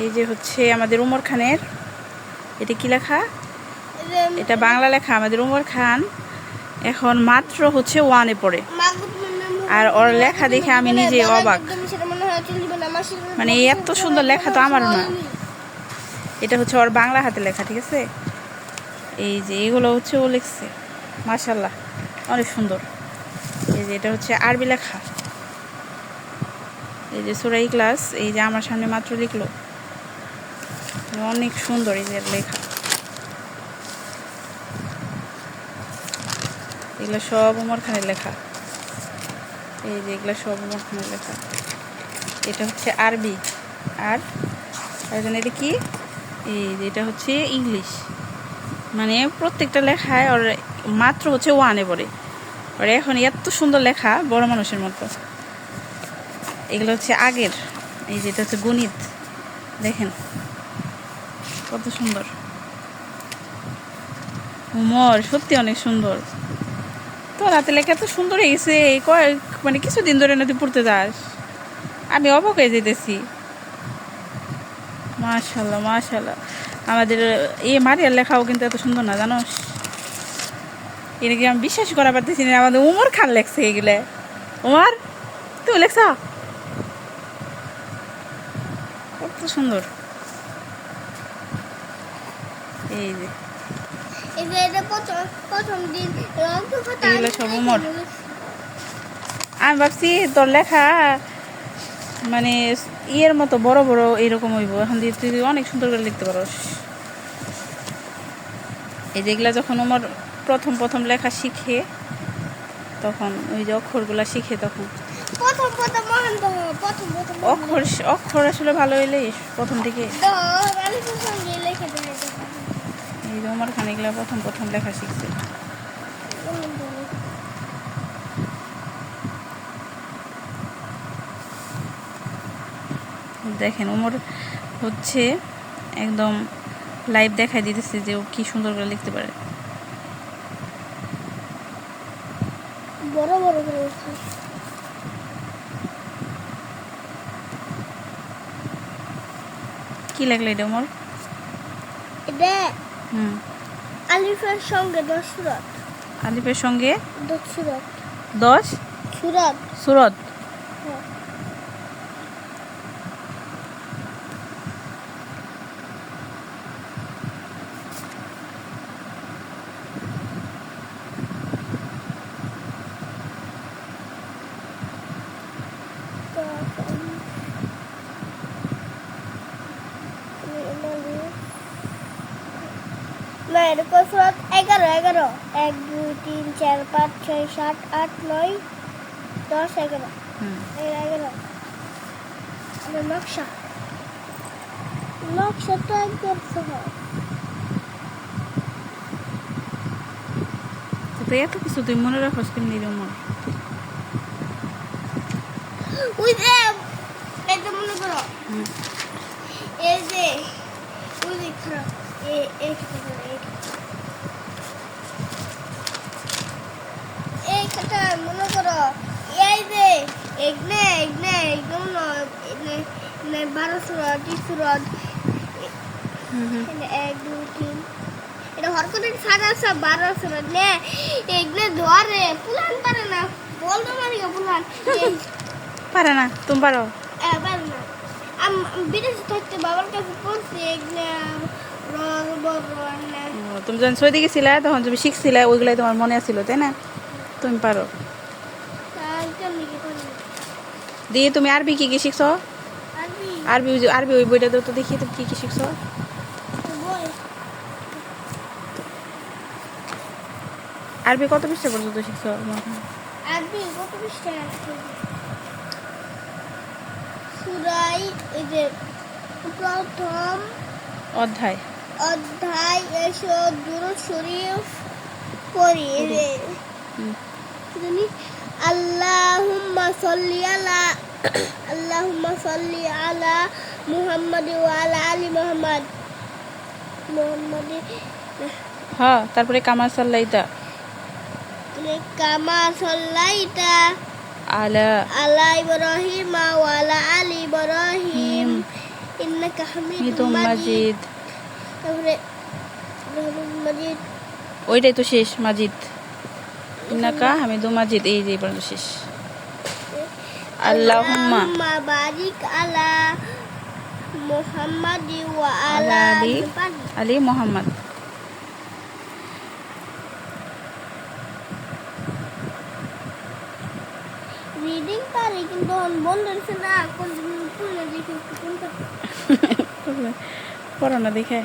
এই যে হচ্ছে আমাদের উমর খানের। এটা কি লেখা? এটা বাংলা লেখা, আমাদের উমর খান। এখন মাত্র হচ্ছে ওয়ানে পড়ে। আর ওর লেখা দেখে আমি নিজে অবাক। মানে এত সুন্দর লেখা তো আমারও না। এটা হচ্ছে ওর বাংলা হাতে লেখা, ঠিক আছে? এই যে এগুলো হচ্ছে ও লিখছে। মাশাল্লাহ অনেক সুন্দর। এই যে এটা হচ্ছে আরবি লেখা। এই যে সুরাই ক্লাস এই যে আমার সামনে মাত্র লিখলো। অনেক সুন্দর এই যে লেখা। এগুলো সব উমর খানের লেখা। এই যে এগুলো সব উমর খানের লেখা। এটা হচ্ছে আরবি। আর আর জানি এটা কি? এই যে এটা হচ্ছে ইংলিশ। মানে প্রত্যেকটা লেখায় ওর মাত্র হচ্ছে ওয়ানে পড়ে। ওর এখন এত সুন্দর লেখা, বড় মানুষের মতো। এগুলো হচ্ছে আগের। এই যেটা হচ্ছে গণিত। দেখেন। কত সুন্দর। উমর, সত্যি অনেক সুন্দর। তোর হাতে লেখা এত সুন্দর হয়ে এই কয়েক মানে কিছুদিন ধরে নদী পড়তে যাস। আমি অবাক হয়ে যেতেছি। মাশাল্লাহ মাশাল্লাহ আমাদের এই মারিয়ার লেখাও কিন্তু এত সুন্দর না, জানোস? এটা কি আমি বিশ্বাস করা পারতেছি না, আমাদের উমর খান লেখছে এগুলো। উমর তুমি লেখছ? কত সুন্দর। এই যে। এগুলো সব উমর। আমি ভাবছি তোর লেখা মানে ইয়ের মতো বড় বড় এরকম হইব। এখন দিয়ে তুই অনেক সুন্দর করে লিখতে পারস। এই যেগুলা যখন ওমর প্রথম প্রথম লেখা শিখে তখন ওই যে অক্ষরগুলা শিখে তখন। অক্ষর অক্ষর আসলে ভালো হইলে প্রথম দিকে এই যে ওমর খান এগুলা প্রথম প্রথম লেখা শিখছে। দেখেন ওমর হচ্ছে একদম লাইভ দেখাই দিতেছে যে ও কি সুন্দর করে লিখতে পারে। বড় বড় করে কি লাগল এটা ওমর? এটা আলিফের সঙ্গে দশ সুরত। আলিফের সঙ্গে দশ সুরত। দশ সুরত। সুরত হ্যাঁ। না এরকম সুরত এগারো এগারো। এক দুই তিন চার পাঁচ ছয় সাত আট নয় দশ এগারো। এগারো আমার নকশা। নকশাটা একদম সহজ। এত কিছু তুই মনে রাখস কেমনি রে ওমর ওই যে এই যে মনে করো। হুম। এই যে ওই যে খারাপ এই এই খাতা এই খাতা। এই খাতা মনে করো এই যে এগনে এগনে একদম নয় এগনে এগনে বারো সুরত ত্রিশ সুরত হুম হুম এখানে এক দুই তিন এটা হরকতের সাদা আছে বারো সুরত নে এগনে ধরে পুলান পারে না বলতো পুলান পারে না তুমি পারো এবার না আম বিদেশে থাকতে বাবার কাছে পড়ছি এগুলো রং বড় না ও, তুমি যখন সৌদি গেছিলে তখন তুমি শিখছিলে ওইগুলাই তোমার মনে আছিল তাই না? তুমি পারো। দিয়ে তুমি আরবি কি কি শিখছো? আরবি আরবি ওই বইটা তো দেখি তুমি কি কি শিখছো? আরবি কত পৃষ্ঠা পর্যন্ত শিখছো? আরবি কত পৃষ্ঠা সুরাই এই যে প্রথম অধ্যায়। অধ্যায় এসো দূর শরীফ পড়ি। এই যে হুম। জানি আল্লাহুম্মা সাল্লি আলা আল্লাহুম্মা সাল্লি আলা মুহাম্মাদ ওয়া আলা আলি মুহাম্মাদ। মুহাম্মাদ হ্যাঁ তারপরে কামাল সাল্লাইতা। কামা সাল্লাইতা। আলা। আলা ইব্রাহিম ওয়া আলা আলি ইব্রাহিম। হিম। ইন্নাকা হামিদুম মাজিদ। তারপরে মাজিদ। ওইটাই তো শেষ মাজিদ। ইন্নাকা হামিদু মাজিদ এই যে পর্যন্ত শেষ। আল্লাহুম্মা। বারিক আলা মুহাম্মাদি ওয়া আলা আলা আলি মুহাম্মাদ। আলী মোহাম্মদ। রিডিং পারি কিন্তু বন্ধ হয়েছে না কোন পুরো দেখি কোনটা পড়ো না দেখে।